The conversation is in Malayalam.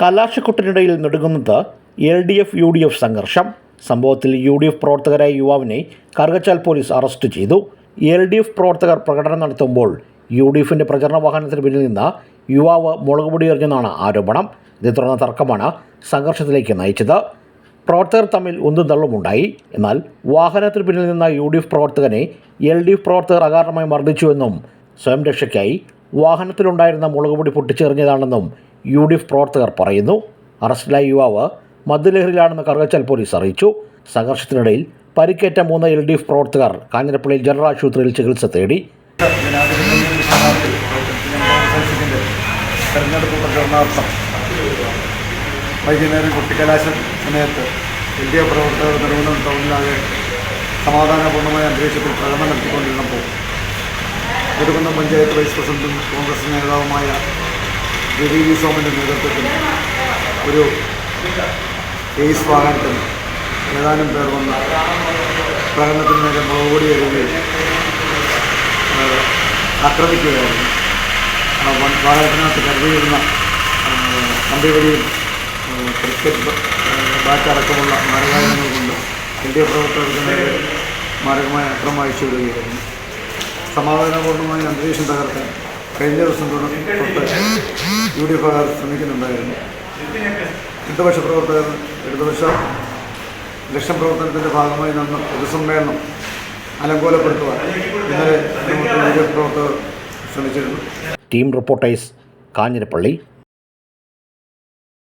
കലാശക്കൊട്ടിനിടയിൽ നെടുങ്ങുന്നത് L D F U D F സംഘർഷം. സംഭവത്തിൽ യു ഡി എഫ് പ്രവർത്തകരായ യുവാവിനെ കറുകച്ചാൽ പോലീസ് അറസ്റ്റ് ചെയ്തു. എൽ ഡി എഫ് പ്രവർത്തകർ പ്രകടനം നടത്തുമ്പോൾ യു ഡി എഫിന്റെ പ്രചരണ വാഹനത്തിന് പിന്നിൽ നിന്ന് യുവാവ് മുളകുപൊടി എറിഞ്ഞെന്നാണ് ആരോപണം. ഇതേ തുടർന്ന തർക്കമാണ് സംഘർഷത്തിലേക്ക് നയിച്ചത്. പ്രവർത്തകർ തമ്മിൽ ഒന്നും തള്ളുമുണ്ടായി. എന്നാൽ വാഹനത്തിന് പിന്നിൽ നിന്ന യു ഡി എഫ് പ്രവർത്തകനെ എൽ ഡി എഫ് പ്രവർത്തകർ അകാരണമായി മർദ്ദിച്ചുവെന്നും സ്വയം രക്ഷയ്ക്കായി വാഹനത്തിലുണ്ടായിരുന്ന മുളകുപൊടി പൊട്ടിച്ചെറിഞ്ഞതാണെന്നും യു ഡി എഫ് പ്രവർത്തകർ പറയുന്നു അറസ്റ്റിലായ യുവാവ് മദ്യലഹരിയിലാണെന്ന് കറുകച്ചാൽ പോലീസ് അറിയിച്ചു. സംഘർഷത്തിനിടയിൽ പരിക്കേറ്റ മൂന്ന് എൽ ഡി എഫ് പ്രവർത്തകർ കാഞ്ഞിരപ്പള്ളിയിൽ ജനറൽ ആശുപത്രിയിൽ ചികിത്സ തേടി. തെരഞ്ഞെടുപ്പ് പ്രചരണാർത്ഥം വൈകുന്നേരം കുട്ടിക്കലാശ സമയത്ത് എൽ ഡി എഫ് പ്രവർത്തകർ നെടുകുന്നം ടൗണിലാകെ സമാധാനപൂർണമായ അന്തരീക്ഷത്തിൽ പ്രകടനം നടത്തിക്കൊണ്ടിരുന്നപ്പോൾ നെടുകുന്നം പഞ്ചായത്ത് വൈസ് പ്രസിഡന്റും കോൺഗ്രസ് നേതാവുമായ രവി വി സോമന്റെ നേതൃത്വത്തിൽ ഒരു കേസ് വാഹനത്തിൽ ഏതാനും പേർ വന്ന പ്രകടനത്തിന് നേരെ മുളകുപൊടി എഴുതി ആക്രമിക്കുകയായിരുന്നു വാഹനത്തിനകത്ത് കരുതിയിരുന്ന കമ്പിവടിയും ക്രിക്കറ്റ് ബാറ്റ് അടക്കമുള്ള മാരകായുധങ്ങൾ കൊണ്ട് എൽ ഡി എഫ് പ്രവർത്തകർക്ക് നേരെ മാരകമായ അക്രമം അയച്ചു വിടുകയായിരുന്നു. സമാധാനപൂർണമായ അന്തരീക്ഷം തകർക്കാൻ കഴിഞ്ഞ ദിവസം തൊട്ട് യു ഡി എഫുകാർ ശ്രമിക്കുന്നുണ്ടായിരുന്നു. ഇടതുപക്ഷ പ്രവർത്തകർ ഇടതുപക്ഷ ലക്ഷം പ്രവർത്തനത്തിന്റെ ഭാഗമായി നടന്ന പൊതുസമ്മേളനം അലങ്കോലപ്പെടുത്തുവാൻ ഇന്നലെ യു ഡി എഫ് പ്രവർത്തകർ ശ്രമിച്ചിരുന്നു. Team reporters Kanjirappally.